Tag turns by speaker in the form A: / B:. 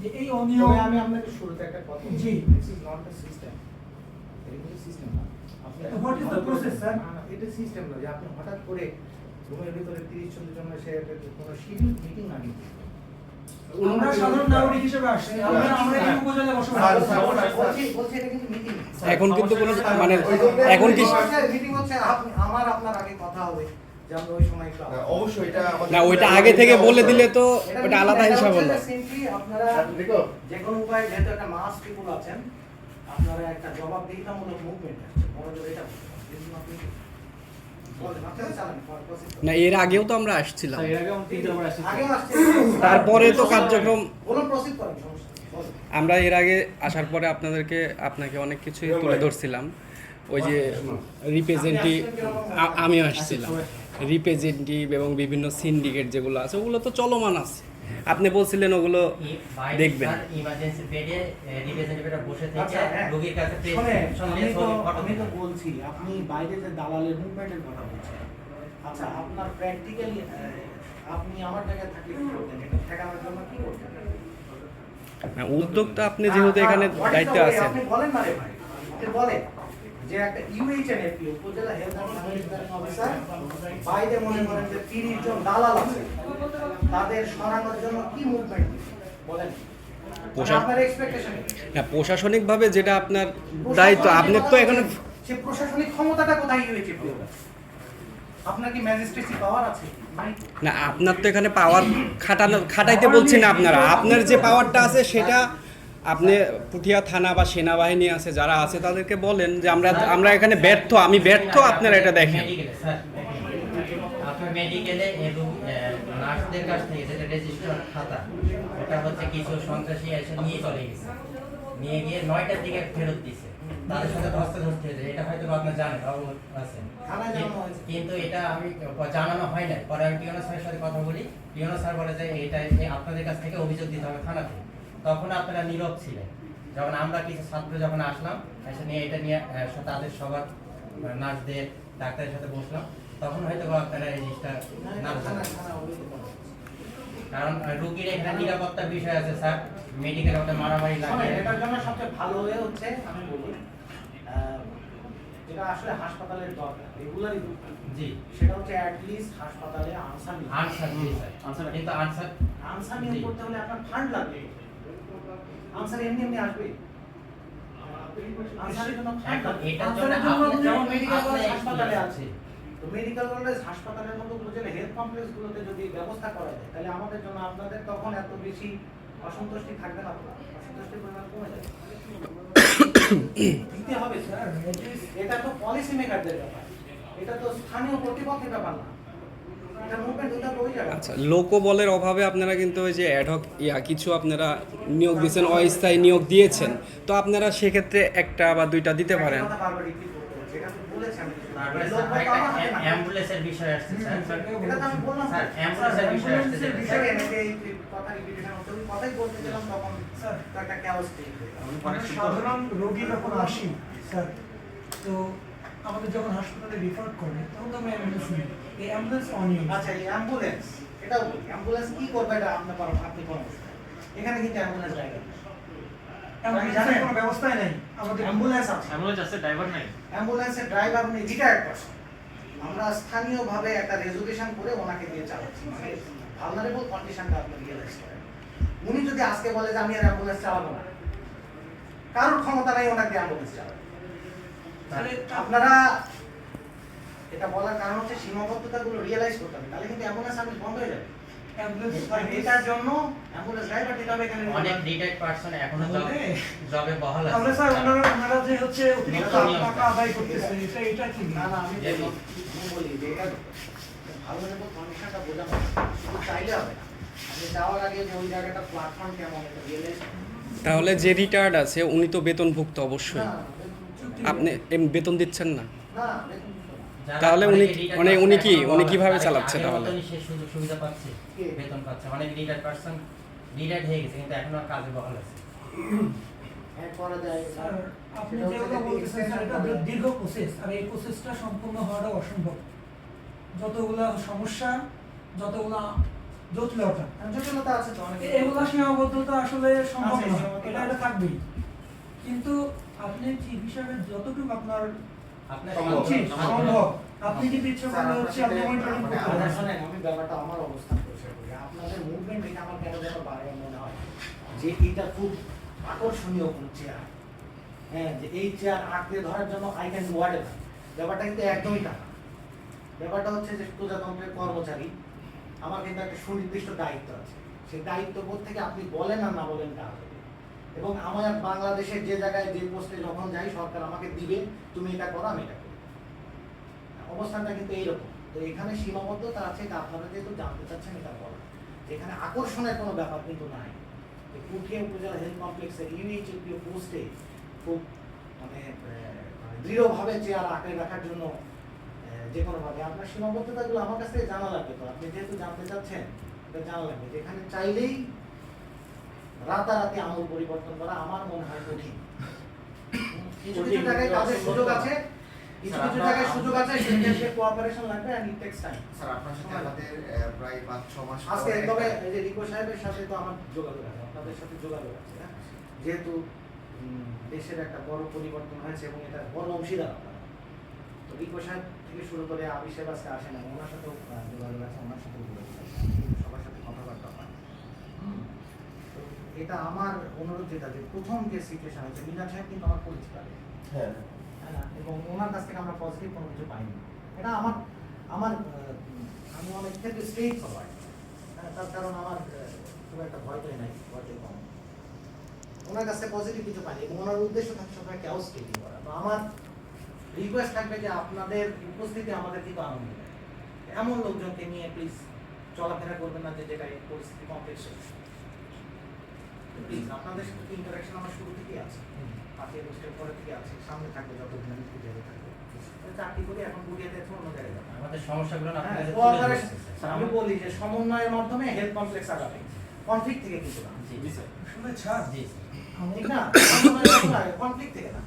A: যে এই অনিয়ম
B: আমি আপনাকে শুরুতে একটা কথা
A: জি।
B: This is not a system এটা সিস্টেম না।
A: the process, sir?
B: না, না, এটা সিস্টেম না যে আপনি হঠাৎ করে রুমের ভিতরে 30 চল্লিশ জন এসে কোনো শিডিউল মিটিং না নিতে।
A: আমরা সাধারণ নাগরিক হিসেবে আসছি। আমরা আমরা এই উপজেলায় বসবাস
C: স্যার,
B: বলছি বলছি এটা কিন্তু মিটিং
D: এখন কিন্তু কোনো মানে এখন কি
B: মিটিং হচ্ছে আমার আপনার আগে কথা হবে।
C: না,
D: ওইটা আগে থেকে বলে দিলে তো
B: এটা
D: ওটা আলাদা হিসাব হলো।
B: যে আপনারা যে কোনো উপায়ে যেহেতু একটা মাস পিপুল আছেন আপনারা একটা জবাবদিহিতামূলক মুভমেন্ট এটা আপনি।
D: না এর আগেও তো আমরা আসছিলাম।
E: আসছে।
D: তারপরে তো কার্যক্রম। আমরা এর আগে আসার পরে আপনাদেরকে আপনাকে অনেক কিছুই তুলে ধরছিলাম। ওই যে রিপ্রেজেন্টেটিভ আমিও আসছিলাম। রিপ্রেজেন্টেটিভ এবং বিভিন্ন সিন্ডিকেট যেগুলো আছে ওগুলো তো চলমান আছে। আপনি বলছিলেন ওগুলো দেখবেন।
F: ইমার্জেন্সি বেডে রিপ্রেজেন্টেটিভরা বসে থেকে
B: আচ্ছা, হ্যাঁ।
F: রোগীর কাছে
B: আমি তো বলছি আপনি বাইরে যে দালালের মুভমেন্টের কথা বলছেন আচ্ছা আপনার প্র্যাকটিক্যালি আপনি আমার জায়গায় থাকলে কি করতেন? এটা ঠেকানোর জন্য কি করতেন?
D: হ্যাঁ, উদ্যোগটা আপনি যেহেতু এখানে
B: What is the
D: দায়িত্বে আছেন।
B: আপনি বলেন না রে ভাই বলেন। যে একটা উপজেলা হেলথ অ্যান্ড অফিসার বাইরে মনে করেন যে 30 জন দালাল আছে তাদের সরানোর জন্য কি মুভমেন্ট বলেন। আপনার
D: হ্যাঁ প্রশাসনিকভাবে যেটা আপনার দায়িত্ব আপনার তো এখানে
B: সে প্রশাসনিক ক্ষমতাটা কোথায় ইউএইচএপি আপনার কি ম্যাজিস্ট্রেসি পাওয়ার আছে?
D: না আপনার তো এখানে পাওয়ার খাটানো খাটাইতে বলছি না আপনারা। আপনার যে পাওয়ারটা আছে সেটা আপনি পুঠিয়া থানা বা সেনাবাহিনী আছে যারা আছে তাদেরকে বলেন যে আমরা আমরা এখানে ব্যর্থ আমি ব্যর্থ আপনারা এটা দেখেন।
F: আপনার মেডিকেলে এবং নার্সদের কাছ থেকে যেটা রেজিস্টার খাতা ওটা হচ্ছে কিছু সন্ত্রাসী এসে নিয়ে চলে গেছে। নিয়ে গিয়ে নয়টার দিকে ফেরত দিছে। তাদের সাথে হয়েছে। এটা হয়তো আপনার জানেন অবগত আছেন।
B: থানায় জানানো হয়েছে।
F: কিন্তু এটা আমি জানানো হয় না পরে আমি পিওনো স্যারের সাথে কথা বলি। পিওনো স্যার বলে যে এটা আপনাদের কাছ থেকে অভিযোগ দিতে হবে থানাতে। তখন আপনারা নীরব ছিলেন। যখন আমরা কিছু ছাত্র যখন আসলাম এসে নিয়ে এটা নিয়ে তাদের সবার নার্সদের ডাক্তারের সাথে বসলাম। তখন হয়তো আপনারা এই জিনিসটা না। কারণ রোগীর এখানে নিরাপত্তার বিষয় আছে স্যার। মেডিকেল ওটা মারামারি লাগে।
B: এটার জন্য সবচেয়ে ভালো হয়ে হচ্ছে আমি বলি যেটা আসলে হাসপাতালের দরকার রেগুলারই
F: জি।
B: সেটা হচ্ছে অ্যাটলিস্ট হাসপাতালে আনসার
F: আনসার
E: আনসার।
F: কিন্তু আনসার
B: আনসার নিয়ে করতে হলে আপনার ফান্ড লাগবে। আনসার এমনি এমনি আসবে। মেডিকেল কলেজ হাসপাতালের মতো উপজেলা হেলথ কমপ্লেক্স গুলোতে যদি ব্যবস্থা করা যায় তাহলে আমাদের জন্য আপনাদের তখন এত বেশি অসন্তুষ্টি থাকবে না অসন্তুষ্টির পরিমাণ কমে যাবে। দিতে হবে স্যার এটা তো পলিসি মেকারদের ব্যাপার। এটা তো স্থানীয় কর্তৃপক্ষের ব্যাপার না।
D: আচ্ছা লোকবলের অভাবে আপনারা কিন্তু ওই যে অ্যাডহক ইয়া কিছু আপনারা নিয়োগ দিয়েছেন, অস্থায়ী নিয়োগ দিয়েছেন। তো আপনারা সেক্ষেত্রে একটা বা দুইটা দিতে পারেন।
B: তো এটা
A: আমাদের যখন হাসপাতালে রিফার করে তখন তো আমরা অ্যাম্বুলেন্স নিই এই অ্যাম্বুলেন্স অনিয়ম।
B: আচ্ছা এই অ্যাম্বুলেন্স এটাও বলি। অ্যাম্বুলেন্স কি করবে এটা আপনি পারো আপনি কোন এখানে কিন্তু অ্যাম্বুলেন্স
A: নাই। আমাদের
B: অ্যাম্বুলেন্স আছে।
E: অ্যাম্বুলেন্স আছে ড্রাইভার নাই।
B: অ্যাম্বুলেন্সের ড্রাইভার রিটায়ার্ড পারসন আমরা স্থানীয়ভাবে একটা রেজুলেশন করে ওনাকে দিয়ে চালাচ্ছি। মানে ভালনারেবল কন্ডিশনটা আপনি রিয়েলাইজ করেন। উনি যদি আজকে বলে যে আমি আর অ্যাম্বুলেন্স চালাবো না কারোর ক্ষমতা নাই ওনাকে অ্যাম্বুলেন্স চালাবে আপনারা এটা বলার কারণ হচ্ছে সীমাবদ্ধতাগুলো রিয়েলাইজ করতে হবে তাহলে কিন্তু অ্যাম্বুলেন্স সার্ভিস বন্ধ হয়ে যাবে। এটার জন্য অ্যাম্বুলেন্স ড্রাইভার দিতে হবে এখানে।
F: অনেক রিটায়ার্ড পার্সন এখনও জবে বহাল আছে।
A: তাহলে স্যার ওনারা ওনারা যে হচ্ছে অতিরিক্ত টাকা আদায় করতেছে এটা এটা কি?
B: না না আমি বলি যে এটা ভালো লেভেল কন্ডিশনটা বোঝানো শুধু চাইলে হবে না। আপনি যাওয়ার আগে যে ওই জায়গাটা প্ল্যাটফর্ম কেমন এটা রিয়েলাইজ
D: তাহলে যে রিটায়ার্ড আছে উনি তো বেতনভুক্ত অবশ্যই। আপনি বেতন দিচ্ছেন না। তাহলে উনি মানে উনি কি- উনি কীভাবে চালাচ্ছে তাহলে?
F: সে সুযোগ সুবিধা পাচ্ছে বেতন পাচ্ছে। অনেক রিটায়ার্ড পার্সন রিটায়ার্ড হয়ে গেছে কিন্তু এখনও কাজে বহাল আছে।
B: করা যায়
A: স্যার আপনি
B: সেটা হচ্ছে
A: যেগুলো
B: যদি
A: বলতেছেন এটা দীর্ঘ প্রসেস আর এই প্রসেসটা সম্পূর্ণ হওয়াটা অসম্ভব। যতগুলা সমস্যা যতগুলা জটিলতা।
B: জটিলতা আছে তো অনেক
A: এগুলো সীমাবদ্ধতা আসলে সম্ভব না এটা এটা থাকবেই। কিন্তু আপনি চিফ হিসাবে যতটুকু আপনার
C: সম্ভব।
A: আপনি যদি ইচ্ছা
C: স্যার,
A: করলে হচ্ছে আপনি মনিটরিং
C: মানে
A: করতে পারেন?
B: শোনেন, আমি ব্যাপারটা আমার অবস্থান পরিষ্কার করি আপনাদের মুভমেন্ট দেখে আমার কেন যেন বারবার মনে হয় যে এটা খুব আকর্ষণীয় কোনো চেয়ার হ্যাঁ যে এই চেয়ার আঁকড়ে ধরার জন্য আই ক্যান ওয়ার্ড ব্যাপারটা কিন্তু একদমই তা না। ব্যাপারটা হচ্ছে যে প্রজাতন্ত্রের কর্মচারী আমার কিন্তু একটা সুনির্দিষ্ট দায়িত্ব আছে। সেই দায়িত্ববোধ থেকে আপনি বলেন আর না বলেন কাজ হবে। এবং আমার বাংলাদেশের যে জায়গায় যে পোস্টে যখন যাই, সরকার আমাকে দিবে, তুমি এটা করো, আমি এটা করি। অবস্থানটা কিন্তু এইরকম। তো এখানে সীমাবদ্ধতা আছে এটা আপনারা যেহেতু জানতে চাচ্ছেন, এটা বলা। এখানে আকর্ষণের কোনো ব্যাপার কিন্তু নাই। যে পুঠিয়া উপজেলা হেলথ কমপ্লেক্সের ইউএইচএলপিও পোস্টে খুব মানে মানে দৃঢ়ভাবে চেয়ার আঁকড়ে রাখার জন্য যে কোনোভাবে আপনার সীমাবদ্ধতাগুলো আমার কাছ থেকে জানা লাগবে তো। আপনি যেহেতু জানতে চাচ্ছেন, এটা জানা লাগবে। যেখানে চাইলেই রাতারাতি আমল পরিবর্তন করা আমার মনে হয় কঠিন। কিছু কিছু জায়গায় কাজের সুযোগ আছে। কিছু কিছু জায়গায় সুযোগ আছে সেক্ষেত্রে কোঅপারেশন লাগবে এন্ড টেক্স টাইম
C: স্যার আপনার সাথে আমাদের প্রায় পাঁচ ছ মাস
B: আজকে তবে এই যে রিকো সাহেবের সাথে তো আমার যোগাযোগ আছে আপনাদের সাথে যোগাযোগ আছে হ্যাঁ? যেহেতু দেশের একটা বড় পরিবর্তন হয়েছে এবং এটা বড় অংশীদার আপনারা। তো রিকো সাহেব থেকে শুরু করে আজকে আসে না ওনার সাথেও আহ, যোগাযোগ আছে ওনার সাথেও যোগাযোগ আছে কিন্তু সবার সাথে কথাবার্তা হয় হুম। তো এটা আমার অনুরোধ যেটা যে প্রথম যে সিচুয়েশন হয়েছে মিজান সাহেব কিন্তু আমার পরিচিত আগে।
C: হ্যাঁ।
B: এবং ওনার কাছ থেকে আমরা পজিটিভ কোনো কিছু পাইনি। এটা আমার আমার আমি অনেক ক্ষেত্রে স্ট্রেট ফরওয়ার্ড তার কারণ আমার খুব একটা ভয় পেয়ে নাই ভয়তে কম। ওনার কাছে পজিটিভ কিছু পাইনি এবং ওনার উদ্দেশ্য থাকে সবাই ক্যাওস ক্রিয়েটিং করা। তো আমার রিকোয়েস্ট থাকবে যে আপনাদের উপস্থিতি আমাদের কিন্তু আনন্দ এমন লোকজনকে নিয়ে প্লিজ চলাফেরা করবেন না যে যেটাই পরিস্থিতি কমপ্লেক্স প্লিজ আপনাদের সাথে ইন্টারাকশন আমার শুরু থেকেই আছে? পাঁচই আগস্টের পরে থেকে আছে। সামনে থাকবে যতদিন আমি পুজোতে থাকবে চাকরি করে এখন পুজোতে আছে অন্য জায়গায়
F: আমাদের সমস্যাগুলো না
B: হ্যাঁ। আমি বলি যে সমন্বয়ের মাধ্যমে হেলথ কমপ্লেক্স আগাবে। কনফ্লিক্ট থেকে কিন্তু না।
F: জি
E: জি স্যার।
A: ছাড়।
F: জি
B: ঠিক না? কনফ্লিক্ট থেকে না।